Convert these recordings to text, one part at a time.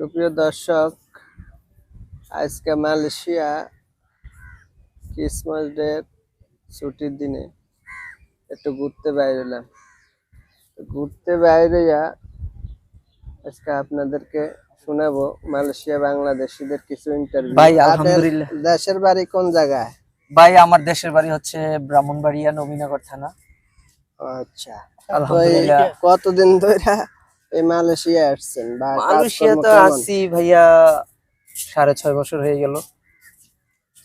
সুপ্রিয় দর্শক আজকে মালয়েশিয়া ক্রিসমাস ডে ছুটির দিনে একটু ঘুরতে বাইরেলাম ঘুরতে বাইরে যা আজকে আপনাদেরকে শোনাবো মালয়েশিয়া বাংলাদেশিদের কিছু ইন্টারভিউ ভাই, আলহামদুলিল্লাহ। দেশের বাড়ি কোন জায়গায়? ভাই আমার দেশের বাড়ি হচ্ছে ব্রাহ্মণবাড়িয়া নবীনগর থানা। আচ্ছা। আলহামদুলিল্লাহ। কতদিন ধরে এই মালয়েশিয়া আসছেন মালয়েশিয়া তো আছি ভাইয়া সাড়ে ছয় বছর হয়ে গেল।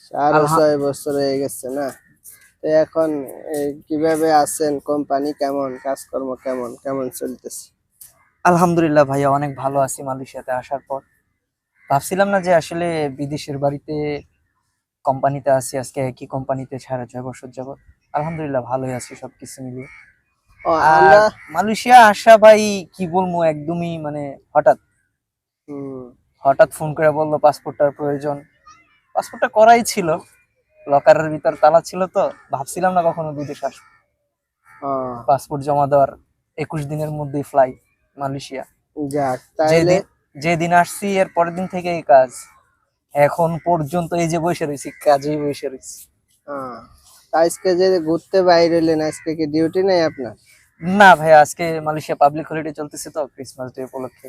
সাড়ে ছয় বছর হয়ে গেছে না? তো এখন কীভাবে আছেন? কোম্পানি কেমন? কাজকর্ম কেমন? কেমন চলতেছে? আলহামদুলিল্লাহ ভাইয়া অনেক ভালো আছি মালয়েশিয়াতে আসার পর। ভাবছিলাম না যে আসলে বিদেশের বাড়িতে কোম্পানিতে আছি আজকে একই কোম্পানিতে সাড়ে ছয় বছর যাবত আলহামদুলিল্লাহ ভালোই আছি সবকিছু মিলিয়ে। আমরা মালয়েশিয়া আসা ভাই কি বলব একদমই মানে হঠাৎ। হঠাৎ ফোন করে বলল পাসপোর্টটার প্রয়োজন। পাসপোর্টটা করাই ছিল। লকারের ভিতর তালা ছিল তো ভাবছিলাম না কখনো বিদেশ আসব। পাসপোর্ট জমা দেওয়ার একুশ দিনের মধ্যেই ফ্লাইট মালয়েশিয়া। যেদিন আসছি এর পরের দিন থেকে এই কাজ। এখন পর্যন্ত এই যে বসে রয়েছি কাজেই বসে রয়েছি। আজকে যে ঘুরতে বাইরে এলেন আজকে কি ডিউটি নেই আপনার? না ভাই আজকে মালয়েশিয়া পাবলিক হলিডে চলতেছে তো ক্রিসমাস ডে উপলক্ষে।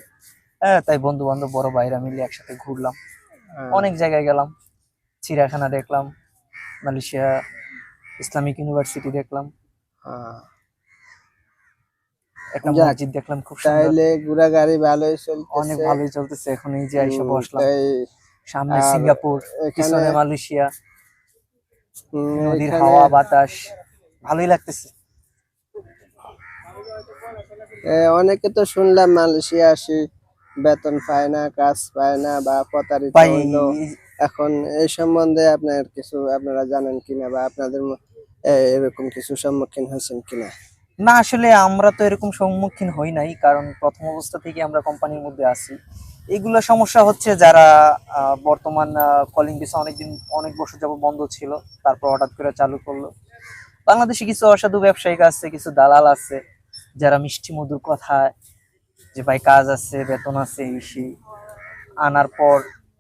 হ্যাঁ তাই বন্ধু বান্ধব বড় ভাইরা মিলে একসাথে ঘুরলাম। অনেক জায়গায় গেলাম। চিড়িয়াখানা দেখলাম। মালয়েশিয়া ইসলামিক ইউনিভার্সিটি দেখলাম। একটা মসজিদ দেখলাম খুব সুন্দর। তাইলে ঘোরা গাড়ি ভালোই অনেক ভালোই চলতেছে এখন এই যে বসলাম। সামনে আর সিঙ্গাপুর পিছনে মালয়েশিয়া। নদীর হাওয়া বাতাস ভালোই লাগতেছে। অনেকে তো শুনলাম মালয়েশিয়া আসি বেতন পায় না কাজ পায় না বা প্রতারিত হইল। এখন এই সম্বন্ধে আপনার কিছু আপনারা জানেন কিনা বা আপনাদের এরকম কিছু সম্মুখীন হয়েছেন কিনা? না আসলে আমরা তো এরকম সম্মুখীন হই নাই কারণ প্রথম অবস্থা থেকে আমরা কোম্পানির মধ্যে আছি। এগুলো সমস্যা হচ্ছে যারা বর্তমান কলিং ভিসা অনেকদিন অনেক বছর যাব বন্ধ ছিল তারপর হঠাৎ করে চালু করল। বাংলাদেশে কিছু অসাধু ব্যবসায়িক আছে কিছু দালাল আছে যারা মিষ্টি মধুর কথায় যে ভাই কাজ আছে, বেতন আছে, এই আনার পর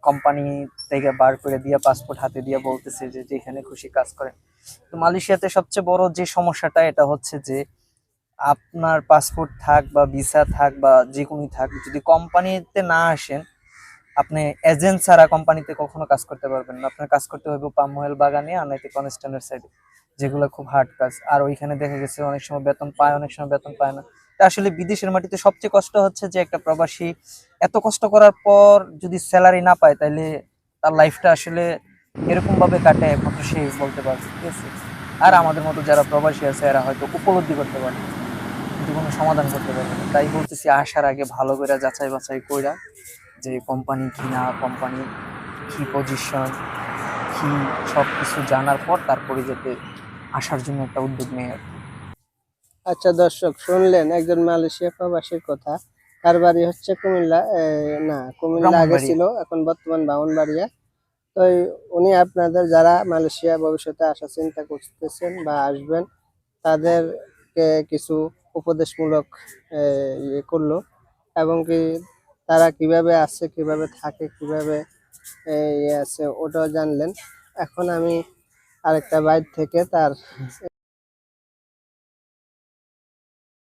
কোম্পানি থেকে বার করে দিয়ে পাসপোর্ট হাতে দিয়ে বলতেছে যে যেখানে খুশি কাজ করেন। তো মালয়েশিয়াতে সবচেয়ে বড় যে সমস্যাটা, এটা হচ্ছে যে আপনার পাসপোর্ট থাক বা ভিসা থাক বা যে কোনো থাক, যদি কোম্পানিতে না আসেন, আপনি এজেন্ট ছাড়া কোম্পানিতে কখনো কাজ করতে পারবেন না। আপনার কাজ করতে হবে পামোয়েল বাগানে আর নাইতে কনস্ট্যান্টের সাইডে যেগুলো খুব হার্ড কাজ। আর ওইখানে দেখা গেছে অনেক সময় বেতন পায়, অনেক সময় বেতন পায় না। আসলে বিদেশের মাটিতে সবচেয়ে কষ্ট হচ্ছে যে একটা প্রবাসী এত কষ্ট করার পর যদি স্যালারি না পায় তাহলে তার লাইফটা আসলে এরকম ভাবে কাটে একমাত্র সে বলতে পারবে, ঠিক আছে? আর আমাদের মতো যারা প্রবাসী আছে, এরা হয়তো উপলব্ধি করতে পারে কিন্তু কোনো সমাধান করতে পারবে না। তাই বলতেছি, আসার আগে ভালো করে যাচাই বাছাই কইরা যে কোম্পানি কি না কোম্পানি কি পজিশন কি সব কিছু জানার পর তারপরে যাতে আসার জন্য একটা উদ্যোগ নেয় আর কি। আচ্ছা দর্শক শুনলেন একজন মালয়েশিয়া প্রবাসীর কথা। তার বাড়ি হচ্ছে কুমিল্লা না কুমিল্লা আগে ছিল এখন বর্তমান বামনবাড়িয়া তো উনি আপনাদের যারা মালয়েশিয়া ভবিষ্যতে আসা চিন্তা করতেছেন বা আসবেন তাদেরকে কিছু উপদেশমূলক ইয়ে করল এবং কি তারা কীভাবে আসছে কীভাবে থাকে কীভাবে ইয়ে আছে ওটাও জানলেন। এখন আমি আরেকটা বাইর থেকে তার